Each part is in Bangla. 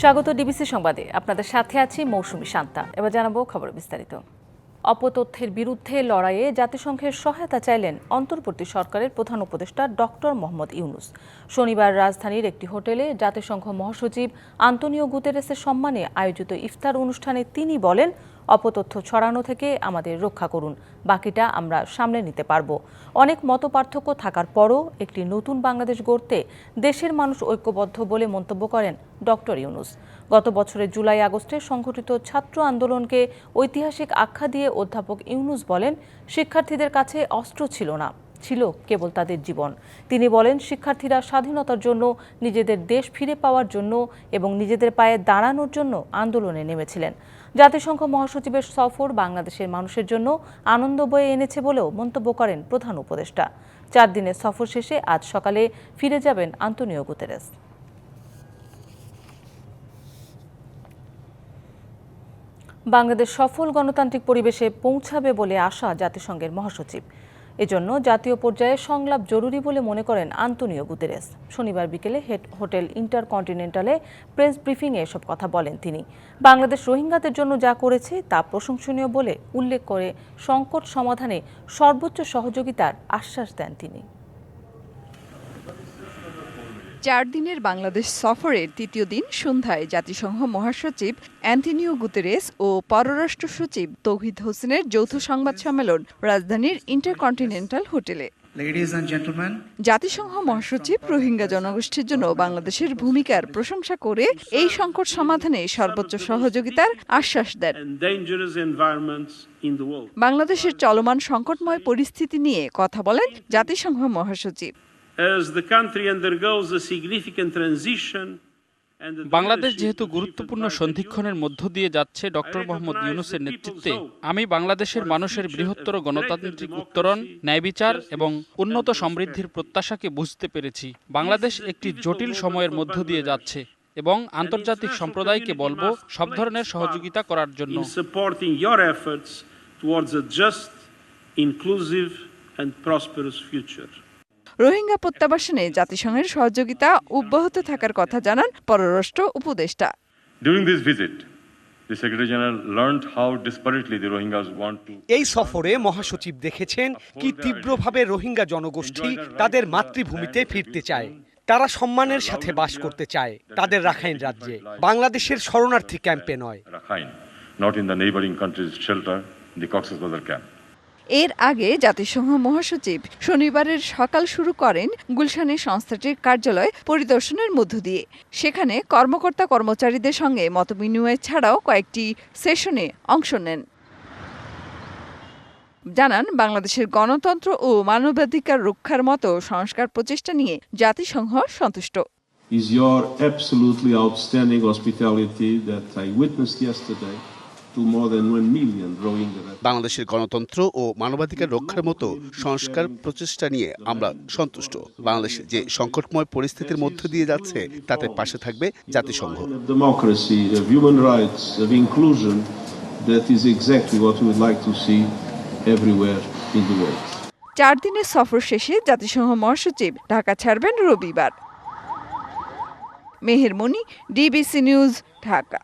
স্বাগত ডিবিসি সংবাদে। আপনাদের সাথে আছি মৌসুমী শান্তা। এবার জানাব খবর বিস্তারিত। অপতথ্যের বিরুদ্ধে লড়াইয়ে জাতিসংঘের সহায়তা চাইলেন অন্তর্বর্তী সরকারের প্রধান উপদেষ্টা ডক্টর মোহাম্মদ ইউনুস। শনিবার রাজধানীর একটি হোটেলে জাতিসংঘ মহাসচিব আন্তনিও গুতেরেসের সম্মানে আয়োজিত ইফতার অনুষ্ঠানে তিনি বলেন অপতথ্য ছড়ানো থেকে আমাদের রক্ষা করুন। বাকিটা আমরা সামলে নিতে পারব। অনেক মতপার্থক্য থাকার পরও একটি নতুন বাংলাদেশ গড়তে দেশের মানুষ ঐক্যবদ্ধ বলে মন্তব্য করেন ডক্টর ইউনুস। গত বছরের জুলাই আগস্টে সংঘটিত ছাত্র আন্দোলনকে ঐতিহাসিক আখ্যা দিয়ে অধ্যাপক ইউনুস বলেন, শিক্ষার্থীদের কাছে অস্ত্র ছিল না। ছিল কেবল তাদের জীবন। তিনি বলেন, শিক্ষার্থীরা স্বাধীনতার জন্য নিজেদের দেশ ফিরে পাওয়ার জন্য এবং নিজেদের পায়ে দাঁড়ানোর জন্য আন্দোলনে নেমেছিলেন। জাতিসংঘ মহাসচিবের সফর বাংলাদেশের মানুষের জন্য আনন্দ বয়ে এনেছে বলেও মন্তব্য করেন প্রধান উপদেষ্টা। চার দিনের সফর শেষে আজ সকালে ফিরে যাবেন আন্তনিও গুতেরেস। বাংলাদেশ সফল গণতান্ত্রিক পরিবেশে পৌঁছাবে বলে আশা জাতিসংঘের মহাসচিব। এজন্য জাতীয় পর্যায়ে সংলাপ জরুরি বলে মনে করেন আন্তনিও গুতেরেস। শনিবার বিকেলে হেড হোটেল ইন্টারকন্টিনেন্টালে প্রেস ব্রিফিংয়ে এসব কথা বলেন তিনি। বাংলাদেশ রোহিঙ্গাদের জন্য যা করেছে তা প্রশংসনীয় বলে উল্লেখ করে সংকট সমাধানে সর্বোচ্চ সহযোগিতার আশ্বাস দেন তিনি। চার দিনের বাংলাদেশ সফরের তৃতীয় দিন সন্ধ্যায় জাতিসংঘ মহাসচিব অ্যান্টনিও গুতেরেস ও পররাষ্ট্র সচিব তৌহিদ হোসেনের যৌথ সংবাদ সম্মেলন রাজধানীর ইন্টারকন্টিনেন্টাল হোটেলে। জাতিসংঘ মহাসচিব রোহিঙ্গা জনগোষ্ঠীর জন্য বাংলাদেশের ভূমিকার প্রশংসা করে এই সংকট সমাধানে সর্বোচ্চ সহযোগিতার আশ্বাস দেন. বাংলাদেশের চলমান সংকটময় পরিস্থিতি নিয়ে কথা বলেন জাতিসংঘ মহাসচিব। As the country undergoes a significant transition Bangladesh যেহেতু গুরুত্বপূর্ণ সন্ধিক্ষণের মধ্য দিয়ে যাচ্ছে ডক্টর মোহাম্মদ ইউনুসের নেতৃত্বে। আমি বাংলাদেশের মানুষের বৃহত্তর গণতান্ত্রিক উত্তরণ ন্যায় বিচার এবং উন্নত সমৃদ্ধির প্রত্যাশাকে বুঝতে পেরেছি। বাংলাদেশ একটি জটিল সময়ের মধ্য দিয়ে যাচ্ছে এবং আন্তর্জাতিক সম্প্রদায়কে বলব সব ধরনের সহযোগিতা করার জন্য। supporting your efforts রোহিঙ্গা প্রত্যাবাসনে জাতিসংঘের সহযোগিতা অব্যাহত থাকার কথা জানান পররাষ্ট্র উপদেষ্টা। এই সফরে মহাসচিব দেখেছেন কি তীব্রভাবে রোহিঙ্গা জনগোষ্ঠী তাদের মাতৃভূমিতে ফিরতে চায়। তারা সম্মানের সাথে বাস করতে চায় তাদের রাখাইন রাজ্যে। বাংলাদেশের শরণার্থী ক্যাম্পে নয়। Not in the neighbouring countries shelter এর আগে জাতিসংঘ মহাসচিব শনিবারের সকাল শুরু করেন গুলশানের সংস্থাটির কার্যালয় পরিদর্শনের মধ্য দিয়ে। সেখানে কর্মকর্তা কর্মচারীদের সঙ্গে মতবিনিময় ছাড়াও কয়েকটি সেশনে অংশ নেন। জানান, বাংলাদেশের গণতন্ত্র ও মানবাধিকার রক্ষার মতো সংস্কার প্রচেষ্টা নিয়ে জাতিসংঘ সন্তুষ্ট। Is your absolutely outstanding hospitality that I witnessed yesterday বাংলাদেশের গণতন্ত্র ও মানবাধিকার রক্ষার মতো সংস্কার প্রচেষ্টা নিয়ে আমরা সন্তুষ্ট। বাংলাদেশ যে সংকটময় পরিস্থিতির মধ্য দিয়ে যাচ্ছে তাতে পাশে থাকবে জাতিসংঘ। চার দিনের সফর শেষে জাতিসংঘ মহাসচিব ঢাকা ছাড়বেন রবিবার। Meher Moni DBC news Dhaka.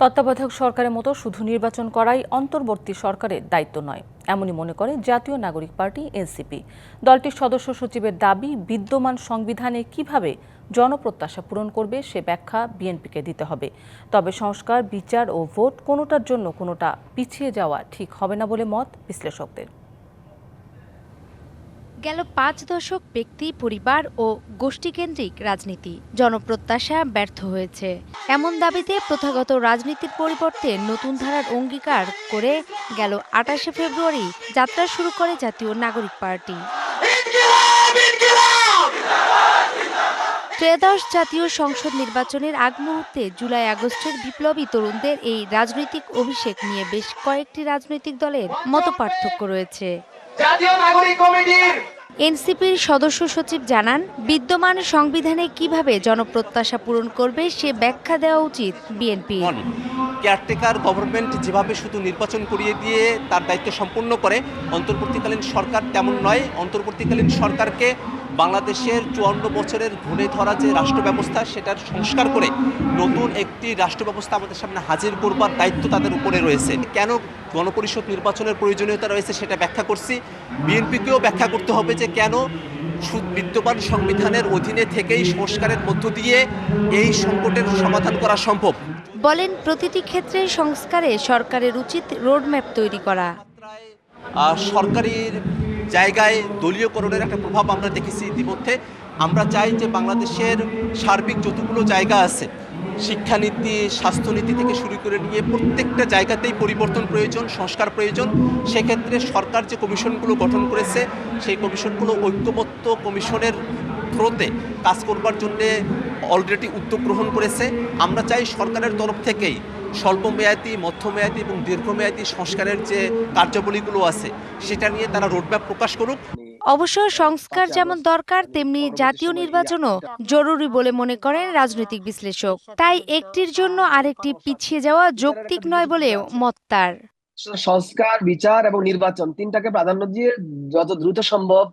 তত্ত্বাবধায়ক সরকারের মতো শুধু নির্বাচন করাই অন্তর্বর্তী সরকারের দায়িত্ব নয়, এমনই মনে করে জাতীয় নাগরিক পার্টি এনসিপি। দলটির সদস্য সচিবের দাবি, বিদ্যমান সংবিধানে কীভাবে জনপ্রত্যাশা পূরণ করবে সে ব্যাখ্যা বিএনপিকে দিতে হবে। তবে সংস্কার, বিচার ও ভোট কোনোটার জন্য কোনোটা পিছিয়ে যাওয়া ঠিক হবে না বলে মত বিশ্লেষকদের। গেল পাঁচ দশক ব্যক্তি, পরিবার ও গোষ্ঠীকেন্দ্রিক রাজনীতি। জনপ্রত্যাশা ব্যর্থ হয়েছে। এমন দাবিতে প্রথাগত রাজনীতির পরিবর্তে নতুন ধারার অঙ্গীকার করে গেল আটাশে ফেব্রুয়ারি যাত্রা শুরু করে জাতীয় নাগরিক পার্টি। ত্রয়োদশ জাতীয় সংসদ নির্বাচনের আগ মুহূর্তে জুলাই আগস্টের বিপ্লবী তরুণদের এই রাজনৈতিক অভিষেক নিয়ে বেশ কয়েকটি রাজনৈতিক দলের মতপার্থক্য রয়েছে। এনসিপির সদস্য সচিব জানান, বিদ্যমান সংবিধানে কীভাবে জনপ্রত্যাশা পূরণ করবে সে ব্যাখ্যা দেওয়া উচিত বিএনপি। কেয়ারটেকার, গভর্নমেন্ট যেভাবে শুধু নির্বাচন করিয়ে দিয়ে তার দায়িত্ব সম্পূর্ণ করে, অন্তর্বর্তীকালীন সরকার তেমন নয়, অন্তর্বর্তীকালীন সরকারকে বাংলাদেশের চুয়ান্ন বছরের ঘুরে ধরা যে রাষ্ট্র ব্যবস্থা সেটার সংস্কার করে নতুন একটি রাষ্ট্র ব্যবস্থা আমাদের সামনে হাজির করবার দায়িত্ব তাদের উপরে রয়েছে। কেন গণপরিষদ নির্বাচনের প্রয়োজনীয়তা রয়েছে সেটা ব্যাখ্যা করছি। বিএনপিকেও ব্যাখ্যা করতে হবে যে কেন বিদ্যমান সংবিধানের অধীনে থেকেই সংস্কারের মধ্য দিয়ে এই সংকটের সমাধান করা সম্ভব। বলেন প্রতিটি ক্ষেত্রে সংস্কারে সরকারের উচিত রোডম্যাপ তৈরি করা। সরকারির জায়গায় দলীয়করণের একটা প্রভাব আমরা দেখেছি ইতিমধ্যে। আমরা চাই যে বাংলাদেশের সার্বিক যতগুলো জায়গা আছে, শিক্ষানীতি, স্বাস্থ্যনীতি থেকে শুরু করে নিয়ে প্রত্যেকটা জায়গাতেই পরিবর্তন প্রয়োজন, সংস্কার প্রয়োজন। সেক্ষেত্রে সরকার যে কমিশনগুলো গঠন করেছে, সেই কমিশনগুলো ঐক্যমত্য কমিশনের থ্রোতে কাজ করবার জন্যে অলরেডি উদ্যোগ গ্রহণ করেছে। আমরা চাই সরকারের তরফ থেকেই স্বল্পমেয়াদী মধ্যমেয়াদী এবং দীর্ঘমেয়াদী সংস্কারের যে কার্যাবলীগুলো আছে সেটা নিয়ে তারা রোডম্যাপ প্রকাশ করুক। অবশ্য সংস্কার যেমন দরকার তেমনি জাতীয় নির্বাচনও জরুরি বলে মনে করেন রাজনৈতিক বিশ্লেষক। তাই একটির জন্য আরেকটি পিছিয়ে যাওয়া যৌক্তিক নয় বলে মত তার। সংস্কার বিচার এবং নির্বাচন তিনটাকে প্রাধান্য দিয়ে যত দ্রুত সম্ভব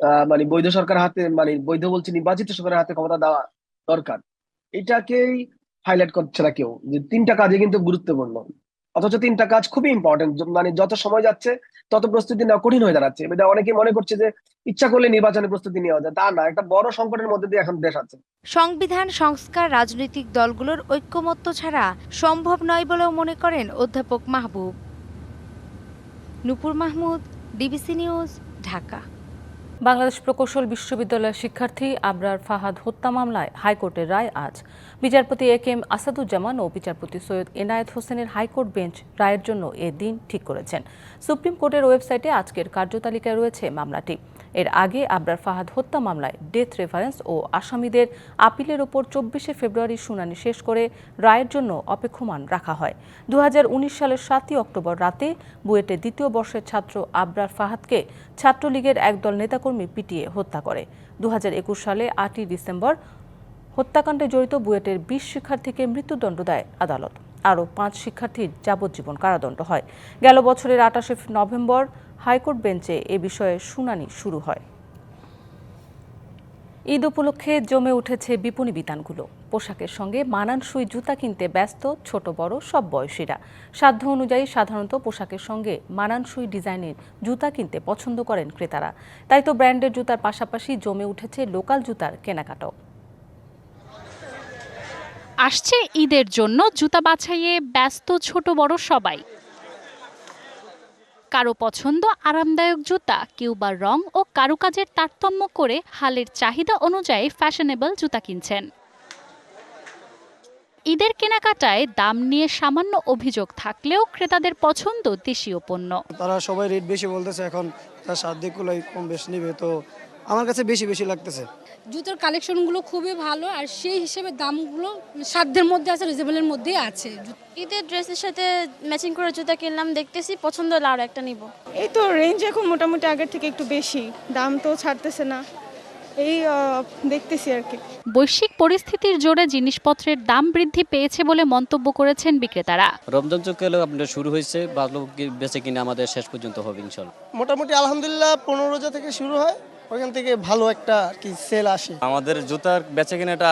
আহ, মানে বৈধ সরকার হাতে মানে বৈধ বলছি নির্বাচিত সরকারের হাতে ক্ষমতা দেওয়া দরকার। এটাকেই হাইলাইট করছে না কেউ? যে তিনটা কাজে কিন্তু গুরুত্বপূর্ণ। অথচ তিনটা কাজ খুবই ইম্পর্টেন্ট মানে যত সময় যাচ্ছে, তত প্রস্তুতি নেওয়া কঠিন হয়ে দাঁড়াচ্ছে। এটা অনেকে মনে করছে যে ইচ্ছা করলে নির্বাচনের প্রস্তুতি নেওয়া যায়। তা না, একটা বড় সংকটের মধ্যে দিয়ে এখন দেশ আছে। সংবিধান, সংস্কার, রাজনৈতিক দলগুলোর ঐক্যমত্য ছাড়া সম্ভব নয় বলেও মনে করেন অধ্যাপক মাহবুব। Nupur Mahmud, DBC news, Dhaka. Bangladesh প্রকৌশল বিশ্ববিদ্যালয়ের শিক্ষার্থী আবরার ফাহাদ হত্যা মামলায় হাইকোর্টের রায় আজ। বিচারপতি এ কে এম আসাদুজ্জামান ও বিচারপতি সৈয়দ এনায়েত হোসেনের হাইকোর্ট বেঞ্চ রায়ের জন্য এ দিন ঠিক করেছেন। সুপ্রিম কোর্টের ওয়েবসাইটে আজকের কার্যতালিকায় রয়েছে মামলাটি। এর আগে আবরার ফাহাদ হত্যা মামলায় ডেথ রেফারেন্স ও আসামিদের আপিলের ওপর চব্বিশে ফেব্রুয়ারি শুনানি শেষ করে রায়ের জন্য অপেক্ষমান রাখা হয়। দু হাজার উনিশ সালের সাতই অক্টোবর রাতে বুয়েটে দ্বিতীয় বর্ষের ছাত্র আবরার ফাহাদকে ছাত্রলীগের একদল নেতাকর্মী পিটিয়ে হত্যা করে। দু হাজার একুশ সালে আটই ডিসেম্বর হত্যাকাণ্ডে জড়িত বুয়েটের বিশ শিক্ষার্থীকে মৃত্যুদণ্ড দেয় আদালত। আরও পাঁচ শিক্ষার্থীর যাবজ্জীবন কারাদণ্ড হয়। গেল বছরের আটাশে নভেম্বর হাইকোর্ট বেঞ্চে এ বিষয়ে শুনানি শুরু হয়। ঈদ উপলক্ষে জমে উঠেছে বিপণী বিতানগুলো। পোশাকের সঙ্গে মানানসই জুতা কিনতে ব্যস্ত ছোট, বড় সব বয়সীরা। সাধ্য অনুযায়ী সাধারণত পোশাকের সঙ্গে মানানসই ডিজাইনের জুতা কিনতে পছন্দ করেন ক্রেতারা। তাই তো ব্র্যান্ডের জুতার পাশাপাশি জমে উঠেছে লোকাল জুতার কেনাকাটাও। আসছে ঈদের জন্য জুতা বাছাইয়ে ব্যস্ত ছোট, বড় সবাই। কারও পছন্দ আরামদায়ক জুতা কেউ বা রং ও কারুকাজের তারতম্য করে হালের চাহিদা অনুযায়ী ফ্যাশনেবল জুতা কিনছেন। ঈদের কেনাকাটায় দাম নিয়ে সামান্য অভিযোগ থাকলেও ক্রেতাদের পছন্দ দেশীয় পণ্য। তারা সবাই রেট বেশি বলতেছে, এখন তার সাধ্যগুলোই কম বেশি নিবে, তো আমার কাছে বেশি বেশি লাগতেছে। জুতোর কালেকশনগুলো খুবই ভালো আর সেই হিসেবে দামগুলো সাধ্যের মধ্যে আছে রিজনেবলের মধ্যেই আছে। ঈদের ড্রেসের সাথে ম্যাচিং করে জুতা কিনলাম দেখতেছি পছন্দ হলে আরও একটা নিব। এই তো রেঞ্জ এখন মোটামুটি আগের থেকে একটু বেশি দাম তো ছাড়তেছে না। এই দেখতেছি আর কি। বৈশ্বিক পরিস্থিতির জোরে জিনিসপত্রের দাম বৃদ্ধি পেয়েছে বলে মন্তব্য করেছেন বিক্রেতারা। রমজান চুকেল আপনার শুরু হয়েছে ভালো বেচে কিনে আমাদের শেষ পর্যন্ত হবে ইনশাল্লাহ। মোটামুটি আলহামদুলিল্লাহ পনেরো রোজা থেকে শুরু হয়। ওইখান থেকে ভালো একটা কি সেল আসে। আমাদের জুতার বেচে কিনাটা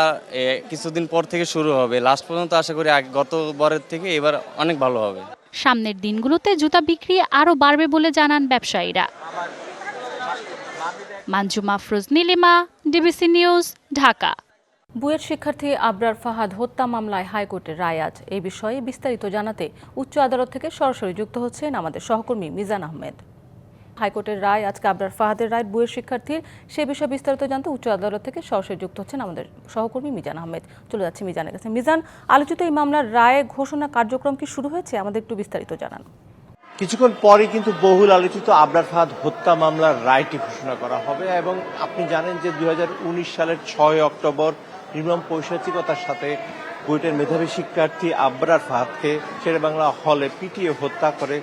কিছুদিন পর থেকে শুরু হবে। লাস্ট পর্যন্ত আশা করি গতবারের থেকে এবার অনেক ভালো হবে। সামনের দিনগুলোতে জুতা বিক্রি আরও বাড়বে বলে জানান ব্যবসায়ীরা। Manjuma Afroz Nilima DBC news Dhaka. BUET শিক্ষার্থী আবরার ফাহাদ হত্যা মামলায় হাইকোর্টের রায় আজ। এই বিষয়ে বিস্তারিত জানাতে উচ্চ আদালত থেকে সরাসরি যুক্ত হচ্ছেন আমাদের সহকর্মী মিজান আহমেদ। হাইকোর্টের রায়, আজকে আবরার ফাহাদের রায় বুয়েট শিক্ষার্থীর, সে বিষয়ে বিস্তারিত জানতে উচ্চ আদালত থেকে সরাসরি যুক্ত হচ্ছেন আমাদের সহকর্মী মিজান আহমেদ। চলে যাচ্ছে মিজানের কাছে। মিজান, আলোচিত এই মামলার রায় ঘোষণা কার্যক্রম কি শুরু হয়েছে? আমাদের একটু বিস্তারিত জানান। কিছুক্ষণ পরে কিন্তু বহুল আলোচিত আবরার ফাহাদ হত্যা মামলার রায়টি ঘোষণা করা হবে এবং আপনি জানেন যে দুই হাজার উনিশ সালের ছয় অক্টোবর নির্মম পৈশাচিকতার সাথে বুয়েটের মেধাবী শিক্ষার্থী আবরার ফাহাদকে শেরে বাংলা হলে পিটিয়ে হত্যা করে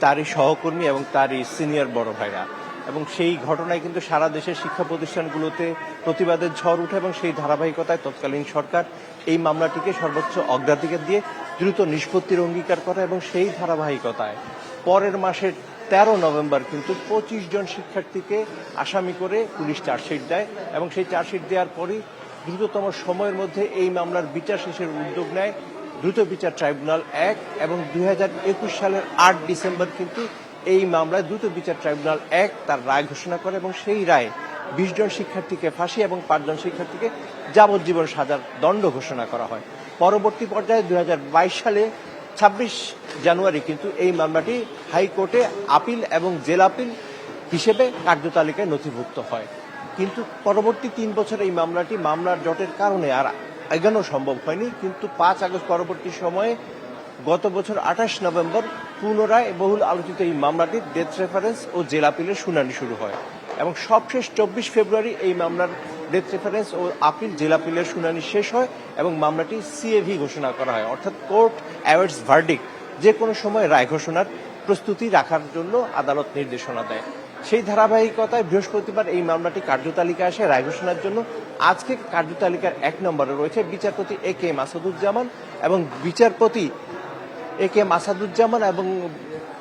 তারই সহকর্মী এবং তারই সিনিয়র বড় ভাইরা। এবং সেই ঘটনায় কিন্তু সারা দেশের শিক্ষা প্রতিষ্ঠানগুলোতে প্রতিবাদের ঝড় উঠে এবং সেই ধারাবাহিকতায় তৎকালীন সরকার এই মামলাটিকে সর্বোচ্চ অগ্রাধিকার দিয়ে দ্রুত নিষ্পত্তির অঙ্গীকার করে এবং সেই ধারাবাহিকতায় পরের মাসের তেরো নভেম্বর কিন্তু পঁচিশ জন শিক্ষার্থীকে আসামি করে পুলিশ চার্জশিট দেয় এবং সেই চার্জশিট দেওয়ার পরই দ্রুততম সময়ের মধ্যে এই মামলার বিচার শেষের উদ্যোগ নেয় দ্রুত বিচার ট্রাইব্যুনাল এক এবং দুই হাজার একুশ সালের আট ডিসেম্বর কিন্তু এই মামলায় দ্রুত বিচার ট্রাইব্যুনাল এক তার রায় ঘোষণা করে এবং সেই রায়ে বিশ জন শিক্ষার্থীকে ফাঁসি এবং পাঁচজন শিক্ষার্থীকে যাবজ্জীবন সাজার দণ্ড ঘোষণা করা হয়। পরবর্তী পর্যায়ে দুই হাজার বাইশ সালে ছাব্বিশ জানুয়ারি কিন্তু এই মামলাটি হাইকোর্টে আপিল এবং জেল আপিল হিসেবে কার্যতালিকায় নথিভুক্ত হয়। কিন্তু পরবর্তী তিন বছর এই মামলাটি মামলার জটের কারণে আর এগানো সম্ভব হয়নি, কিন্তু পাঁচ আগস্ট পরবর্তী সময়ে গত বছর আঠাশ নভেম্বর পুনরায় বহুল আলোচিত এই মামলাটির ডেথ রেফারেন্স ও জেল আপিলের শুনানি শুরু হয় এবং সবশেষ চব্বিশ ফেব্রুয়ারি এই মামলার ডেথ রেফারেন্স ও আপিল জেল আপিলের শুনানি শেষ হয় এবং মামলাটি সিএভি ঘোষণা করা হয়, অর্থাৎ কোর্ট অ্যাওয়ার্ডস ভার্ডিক যে কোনো সময় রায় ঘোষণার প্রস্তুতি রাখার জন্য আদালত নির্দেশনা দেয়। সেই ধারাবাহিকতায় বৃহস্পতিবার এই মামলাটি কার্যতালিকায় আসে। রায় ঘোষণার জন্য আজকে কার্যতালিকার এক নম্বরে রয়েছে বিচারপতি এ কে মাসাদুজ্জামান এবং বিচারপতি এ কে মাসাদুজ্জামান এবং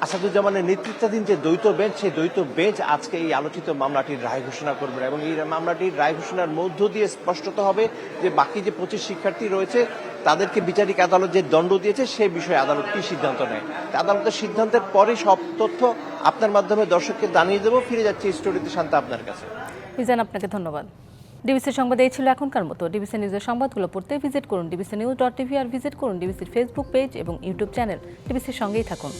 আসাদুজ্জামানের নেতৃত্বাধীন যে দ্বৈত বেঞ্চ, সেই দ্বৈত বেঞ্চ আজকে এই আলোচিত মামলাটির রায় ঘোষণা করবেন এবং এই মামলাটির রায় ঘোষণার মধ্য দিয়ে স্পষ্টত হবে যে বাকি যে পঁচিশ শিক্ষার্থী রয়েছে, তাদেরকে বিচারিক আদালত যে দণ্ড দিয়েছে, সে বিষয়ে আদালত কি সিদ্ধান্ত নেয়? আদালতের সিদ্ধান্তের পরে সব তথ্য আপনার মাধ্যমে দর্শককে জানিয়ে দেবো। ফিরে যাচ্ছে স্টোরিতে, শান্তা, আপনার কাছে। মিজান আপনাকে ধন্যবাদ। ডিবিসি সংবাদ এই ছিল এখনকার মতো। ডিবিসি নিউজের সংবাদগুলো পড়তে ভিজিট করুন। ডিবিসি নিউজ ডট টিভি আর ভিজিট করুন ডিবিসির ফেসবুক পেজ এবং ইউটিউব চ্যানেল। ডিবিসির সঙ্গেই থাকুন।